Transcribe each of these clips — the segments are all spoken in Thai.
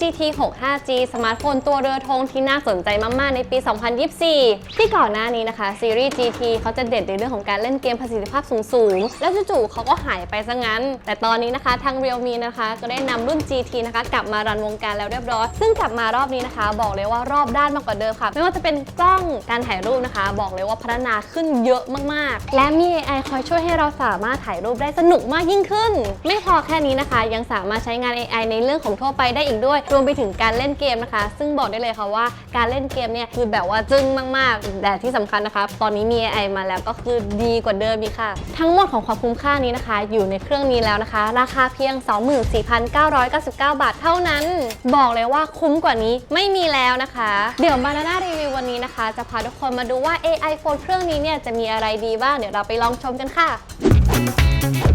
GT 6 5G สมาร์ทโฟนตัวเรือธงที่น่าสนใจมาก ๆ ในปี 2024 ที่ก่อนหน้านี้นะคะซีรีส์ GT เขาจะเด่นในเรื่องของการเล่นเกมประสิทธิภาพสูง ๆ แล้วจู่ๆเขาก็หายไปซะงั้น แต่ตอนนี้นะคะทาง Realme นะคะ ก็ได้นำรุ่น GT นะคะกลับมารันวงการแล้วเรียบร้อย ซึ่งกลับมารอบนี้นะคะ บอกเลยว่ารอบด้านมากกว่าเดิมค่ะ ไม่ว่าจะเป็นกล้องการถ่ายรูปนะคะ บอกเลยว่าพัฒนาขึ้นเยอะมาก ๆ และมี AI คอยช่วยให้เราสามารถถ่ายรูปได้สนุกมากยิ่งขึ้น ไม่พอแค่นี้นะคะ ยังสามารถใช้งาน AI ในเรื่องของทั่วไปได้อีกด้วยรวมไปถึงการเล่นเกมนะคะ ซึ่งบอกได้เลยค่ะว่าการเล่นเกมเนี่ยคือแบบว่าจึ้งมาก ๆ แต่ที่สำคัญนะคะ ตอนนี้มี AI มาแล้วก็คือดีกว่าเดิมอีกค่ะ ทั้งหมดของความคุ้มค่านี้นะคะ อยู่ในเครื่องนี้แล้วนะคะ ราคาเพียง 24,999 บาทเท่านั้น บอกเลยว่าคุ้มกว่านี้ไม่มีแล้วนะคะ เดี๋ยวมานาน่ารีวิววันนี้นะคะ จะพาทุกคนมาดูว่า AI phone เครื่องนี้เนี่ยจะมีอะไรดีบ้างเดี๋ยวเราไปลองชมกันค่ะ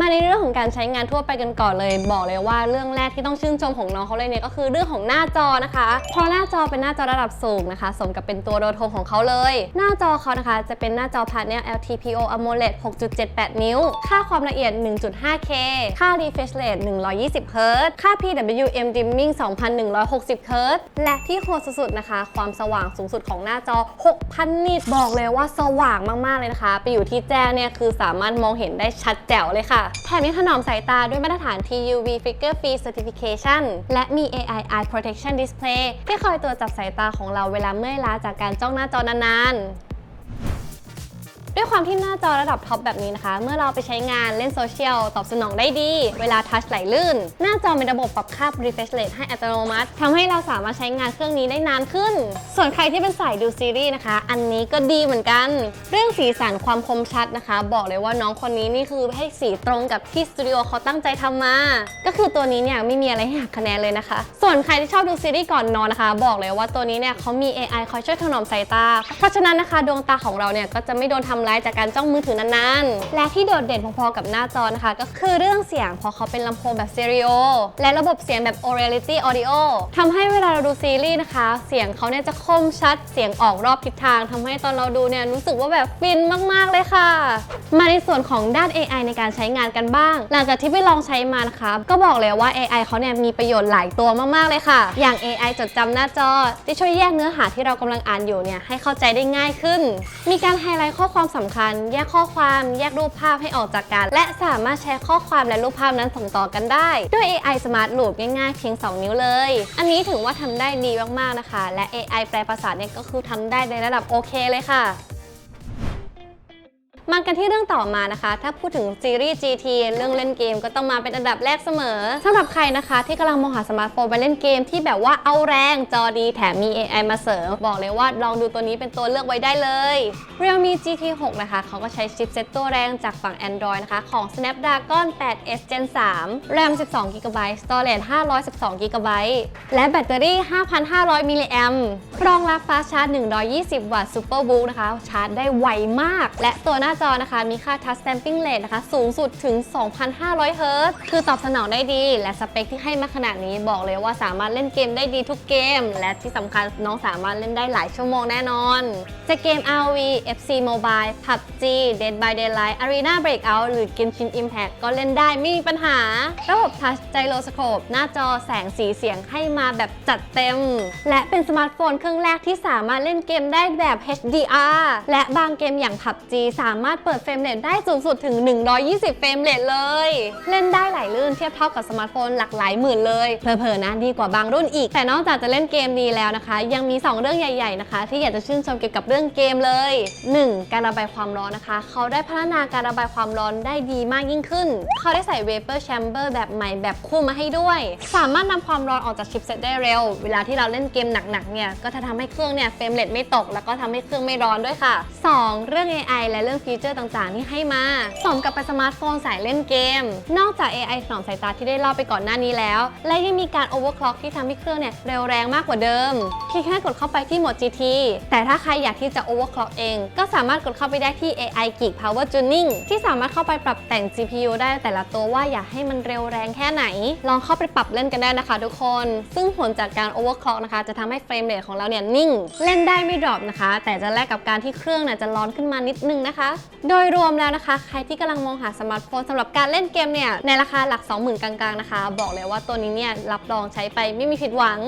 มาในเรื่องของการใช้งานทั่วไปกันก่อนเลย บอกเลยว่าเรื่องแรกที่ต้องชื่นชมของน้องเขาเลยเนี่ยก็คือเรื่องของหน้าจอนะคะ เพราะหน้าจอเป็นหน้าจอระดับสูงนะคะ สมกับเป็นตัวโดโทงของเขาเลย หน้าจอเขานะคะจะเป็นหน้าจอพาร์เนล LTPO AMOLED 6.78 นิ้ว ค่าความละเอียด 1.5K ค่า refresh rate 120 Hz ค่า PWM dimming 2160 Hz และที่โหดสุดๆนะคะ ความสว่างสูงสุดของหน้าจอ 6,000 นิตบอกเลยว่าสว่างมากๆเลยนะคะ ไปอยู่ที่แจ้งเนี่ยคือสามารถมองเห็นได้ชัดแจ๋วเลยค่ะแถมยังถนอมสายตาด้วยมาตรฐาน TUV Figure Free Certification และมี AI Eye Protection Display ที่คอยตรวจจับสายตาของเราเวลาเมื่อยล้าจากการจ้องหน้าจอนานๆ ด้วยความที่หน้าจอระดับท็อปแบบนี้นะคะ เมื่อเราไปใช้งานเล่นโซเชียลตอบสนองได้ดี เวลาทัชไหลลื่น หน้าจอเป็นระบบปรับค่า refresh rate ให้อัตโนมัติทำให้เราสามารถใช้งานเครื่องนี้ได้นานขึ้น ส่วนใครที่เป็นสายดูซีรีส์นะคะ อันนี้ก็ดีเหมือนกัน เรื่องสีสันความคมชัดนะคะ บอกเลยว่าน้องคนนี้นี่คือให้สีตรงกับที่สตูดิโอเขาตั้งใจทำมา ก็คือตัวนี้เนี่ยไม่มีอะไรให้หักคะแนนเลยนะคะ ส่วนใครที่ชอบดูซีรีส์ก่อนนอนนะคะ บอกเลยว่าตัวนี้เนี่ยเขามี AI คอยช่วยถนอมสายตา เพราะฉะนั้นนะคะดวงตาของเราเนี่ยก็จะไม่โดนทำร้ายจากการจ้องมือถือนานๆ และที่โดดเด่นพอๆกับหน้าจอนะคะ ก็คือเรื่องเสียง เพราะเขาเป็นลำโพงแบบสเตอริโอและระบบเสียงแบบ Orality Audio ทำให้เวลาเราดูซีรีส์นะคะ เสียงเขาเนี่ยจะคมชัดเสียงออกรอบทิศทางทำให้ตอนเราดูเนี่ยรู้สึกว่าแบบฟินมากๆเลยค่ะ มาในส่วนของด้าน AI ในการใช้งานกันบ้าง หลังจากที่ไปลองใช้มานะคะก็บอกเลยว่า AI เขาเนี่ยมีประโยชน์หลายตัวมากๆเลยค่ะ อย่าง AI จดจำหน้าจอที่ช่วยแยกเนื้อหาที่เรากำลังอ่านอยู่เนี่ยให้เข้าใจได้ง่ายขึ้น มีการไฮไลท์ข้อความสำคัญ แยกข้อความ แยกรูปภาพให้ออกจากกัน และสามารถแชร์ข้อความและรูปภาพนั้นส่งต่อกันได้ ด้วย AI Smart Loop ง่ายๆ เพียง 2 นิ้วเลย อันนี้ถือว่าทำได้ดีมากๆนะคะ และ AI แปลภาษาเนี่ยก็คือทำได้ในระดับโอเคเลยค่ะ มากันที่เรื่องต่อมานะคะ ถ้าพูดถึงซีรีส์ GT เรื่องเล่นเกมก็ต้องมาเป็นอันดับแรกเสมอสำหรับใครนะคะที่กำลังมองหาสมาร์ทโฟนไปเล่นเกมที่แบบว่าเอาแรงจอดีแถมมี AI มาเสริม บอกเลยว่าลองดูตัวนี้เป็นตัวเลือกไว้ได้เลย Realme GT 6 นะคะ เขาก็ใช้ชิปเซ็ตตัวแรงจากฝั่ง Android นะคะ ของ Snapdragon 8S Gen 3 RAM 12 GB Storage 512 GB และแบตเตอรี่ 5,500 มิลลิแอมรองรับฟาชาร์จ 120 วัตต์ Super Boost นะคะ ชาร์จได้ไวมาก และตัวหน้าจอนะคะ มีค่า Touch Stamping Rate นะคะ สูงสุดถึง 2,500 Hz คือตอบสนองได้ดี และสเปคที่ให้มาขนาดนี้บอกเลยว่าสามารถเล่นเกมได้ดีทุกเกม และที่สำคัญน้องสามารถเล่นได้หลายชั่วโมงแน่นอน จะเกม RV FC Mobile PUBG Dead by Daylight Arena Breakout หรือ Genshin Impact ก็เล่นได้ไม่มีปัญหา ระบบ Touch Gyroscope หน้าจอแสงสีเสียงให้มาแบบจัดเต็ม และเป็นสมาร์ทโฟนเครื่องแรกที่สามารถเล่นเกมได้แบบ HDR และบางเกมอย่าง PUBG สามารถเปิดเฟรมเรทได้สูงสุดถึง 120 เฟรมเรทเลย เล่นได้ไหลลื่นเทียบเท่ากับสมาร์ทโฟนหลักหลายหมื่นเลยเพลอๆนะดีกว่าบางรุ่นอีก แต่นอกจากจะเล่นเกมดีแล้วนะคะ ยังมี 2 เรื่องใหญ่ ๆนะคะ ที่อยากจะชื่นชมเกี่ยวกับเรื่องเกมเลย 1. การระบายความร้อนนะคะ เขาได้พัฒนาการระบายความร้อนได้ดีมากยิ่งขึ้น เขาได้ใส่ Vapor Chamber แบบใหม่แบบคู่มาให้ด้วย สามารถนำความร้อนออกจากชิปเซ็ตได้เร็ว เวลาที่เราเล่นเกมหนักๆเนี่ยก็จะทำให้เครื่องเนี่ยเฟรมเรทไม่ตก แล้วก็ทำให้เครื่องไม่ร้อนด้วยค่ะ 2. เรื่อง AI และเรื่องฟีเจอร์ต่างๆ ที่ให้มา สมกับเป็นสมาร์ทโฟนสายเล่นเกม นอกจาก AI ถนอมสายตาที่ได้เล่าไปก่อนหน้านี้แล้ว และยังมีการ overclock ที่ทำให้เครื่องเนี่ยเร็วแรงมากกว่าเดิมเพียงแค่กดเข้าไปที่โหมด GT แต่ถ้าใครอยากที่จะ overclock เอง ก็สามารถกดเข้าไปได้ที่ AI Geek Power Tuning ที่สามารถเข้าไปปรับแต่ง GPU ได้แต่ละตัวว่าอยากให้มันเร็วแรงแค่ไหน ลองเข้าไปปรับเล่นกันได้นะคะทุกคน ซึ่งผลจากการ overclock นะคะ จะทำให้เฟรมเรทของเราเนี่ยนิ่ง เล่นได้ไม่ดรอปนะคะ แต่จะแลกกับการที่เครื่องเนี่ยจะร้อนขึ้นมานิดนึงนะคะโดยรวมแล้วนะคะ ใครที่กำลังมองหาสมาร์ทโฟนสำหรับการเล่นเกมเนี่ย ในราคาหลัก 20,000 กลางๆนะคะ บอกเลยว่าตัวนี้เนี่ยรับรองใช้ไปไม่มีผิดหวัง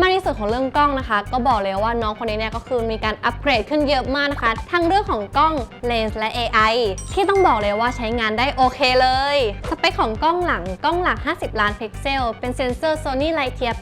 มาในส่วนของเรื่องกล้องนะคะ ก็บอกเลยว่าน้องคนนี้เนี่ยก็คือมีการอัปเกรดขึ้นเยอะมากนะคะ ทั้งเรื่องของกล้องเลนส์และ AI ที่ต้องบอกเลยว่าใช้งานได้โอเคเลย สเปคของกล้องหลังกล้องหลัก 50 ล้านพิกเซล เป็นเซ็นเซอร์ Sony Lightyear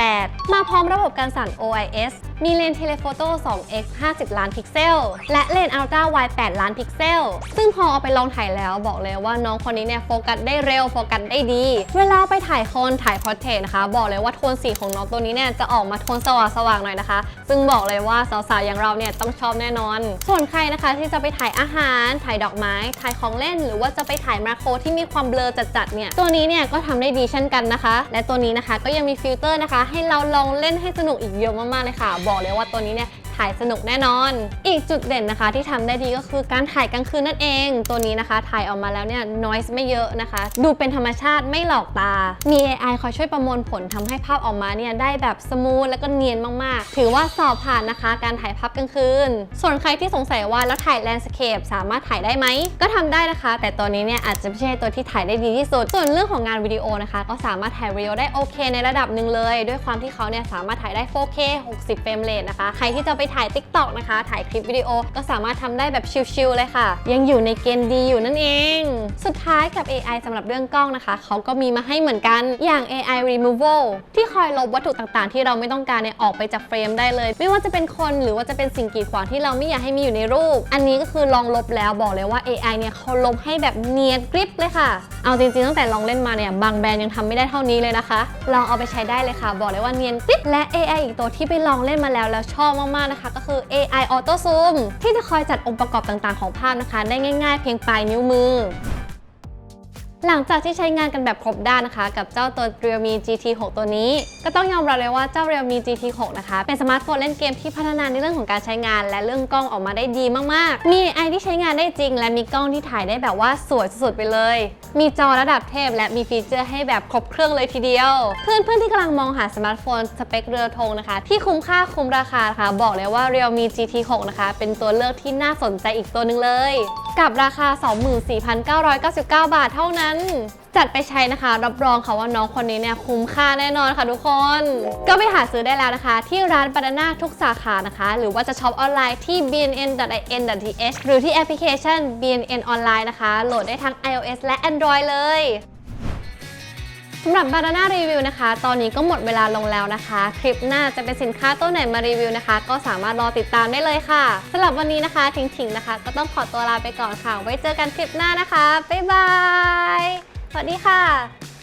808 มาพร้อมระบบการสั่น OIS มีเลนส์เทเลโฟโต้ 2x 50 ล้านพิกเซล และเลนส์ Ultra Wide 8ล้านพิกเซล ซึ่งพอเอาไปลองถ่ายแล้วบอกเลยว่าน้องคนนี้เนี่ยโฟกัสได้เร็วโฟกัสได้ดี เวลาไปถ่ายคนถ่ายพอร์เทรตนะคะ บอกเลยว่าโทนสีของน้องตัวนี้เนี่ยจะออกมาโทนสว่างๆหน่อยนะคะ ซึ่งบอกเลยว่าสาวๆอย่างเราเนี่ยต้องชอบแน่นอน ส่วนใครนะคะที่จะไปถ่ายอาหาร ถ่ายดอกไม้ ถ่ายของเล่น หรือว่าจะไปถ่ายมาโครที่มีความเบลอจัดๆเนี่ย ตัวนี้เนี่ยก็ทำได้ดีเช่นกันนะคะ และตัวนี้นะคะก็ยังมีฟิลเตอร์นะคะ ให้เราลองเล่นให้สนุกอีกเยอะมากๆเลยค่ะ บอกเลยว่าตัวนี้เนี่ย ถ่ายสนุกแน่นอน อีกจุดเด่นนะคะที่ทำได้ดีก็คือการถ่ายกลางคืนนั่นเอง ตัวนี้นะคะ ถ่ายออกมาแล้วเนี่ย noise ไม่เยอะนะคะ ดูเป็นธรรมชาติไม่หลอกตา มี AI คอยช่วยประมวลผลทำให้ภาพออกมาเนี่ยได้แบบสมูทแล้วก็เนียนมากๆ ถือว่าสอบผ่านนะคะ การถ่ายภาพกลางคืน ส่วนใครที่สงสัยว่าแล้วถ่ายแลนด์สเคปสามารถถ่ายได้ไหม ก็ทำได้นะคะ แต่ตัวนี้เนี่ยอาจจะไม่ใช่ตัวที่ถ่ายได้ดีที่สุด ส่วนเรื่องของงานวิดีโอนะคะ ก็สามารถถ่ายวิดีโอได้โอเค ในระดับหนึ่งเลย ด้วยความที่เขาเนี่ยสามารถถ่ายได้ 4K 60เฟรมเรทนะคะ ใครที่จะไปถ่าย TikTok นะคะ ถ่ายคลิปวิดีโอก็สามารถทำได้แบบชิลๆเลยค่ะ ยังอยู่ในเกณฑ์ดีอยู่นั่นเอง สุดท้ายกับ AI สำหรับเรื่องกล้องนะคะ เขาก็มีมาให้เหมือนกันอย่าง AI removal ที่คอยลบวัตถุต่างๆ ที่เราไม่ต้องการเนี่ยออกไปจากเฟรมได้เลย ไม่ว่าจะเป็นคนหรือว่าจะเป็นสิ่งกีดขวางที่เราไม่อยากให้มีอยู่ในรูป อันนี้ก็คือลองลบแล้วบอกเลยว่า AI เนี่ยเขาลบให้แบบเนียนกริบเลยค่ะ เอาจริงๆตั้งแต่ลองเล่นมาเนี่ยบางแบรนด์ยังทำไม่ได้เท่านี้เลยนะคะลองเอาไปใช้ได้เลยค่ะ บอกเลยว่าเนียนกริบและ AI อีกตัวที่ไปลองเล่นมาแล้วแล้วชอบมากๆนะคะก็คือ AI Auto Zoom ที่จะคอยจัดองค์ประกอบต่างๆ ของภาพนะคะ ได้ง่าย ๆ เพียงปลายนิ้วมือ หลังจากที่ใช้งานกันแบบครบด้านนะคะ กับเจ้าตัว Realme GT6 ตัวนี้ ก็ต้องยอมรับเลยว่าเจ้า Realme GT6 นะคะ เป็นสมาร์ทโฟนเล่นเกมที่พัฒนาในเรื่องของการใช้งาน และเรื่องกล้องออกมาได้ดีมากๆ มี AI ที่ใช้งานได้จริง และมีกล้องที่ถ่ายได้แบบว่าสวยสุดๆไปเลย มีจอระดับเทพ และมีฟีเจอร์ให้แบบครบเครื่องเลยทีเดียว เพื่อนๆที่กำลังมองหาสมาร์ทโฟนสเปคเรือธงนะคะ ที่คุ้มค่าคุ้มราคาะคะบอกเลยว่า Realme GT6 นะคะ เป็นตัวเลือกที่น่าสนใจอีกตัวหนึ่งเลย กับราคา 24,999 บาทเท่านั้น จัดไปใช้นะคะ รับรองค่ะว่าน้องคนนี้เนี่ยคุ้มค่าแน่นอนค่ะทุกคน ก็ไปหาซื้อได้แล้วนะคะ ที่ร้านบานาน่าทุกสาขานะคะ หรือว่าจะช็อปออนไลน์ที่ bnn.in.th หรือที่แอปพลิเคชัน bnn ออนไลน์นะคะ โหลดได้ทั้ง iOS และ Android เลย สำหรับบานาน่ารีวิวนะคะ ตอนนี้ก็หมดเวลาลงแล้วนะคะ คลิปหน้าจะเป็นสินค้าตัวไหนมารีวิวนะคะ ก็สามารถรอติดตามได้เลยค่ะสำหรับวันนี้นะคะถิงๆนะคะ ก็ต้องขอตัวลาไปก่อนค่ะ ไว้เจอกันคลิปหน้านะคะ บ๊ายบาย สวัสดีค่ะ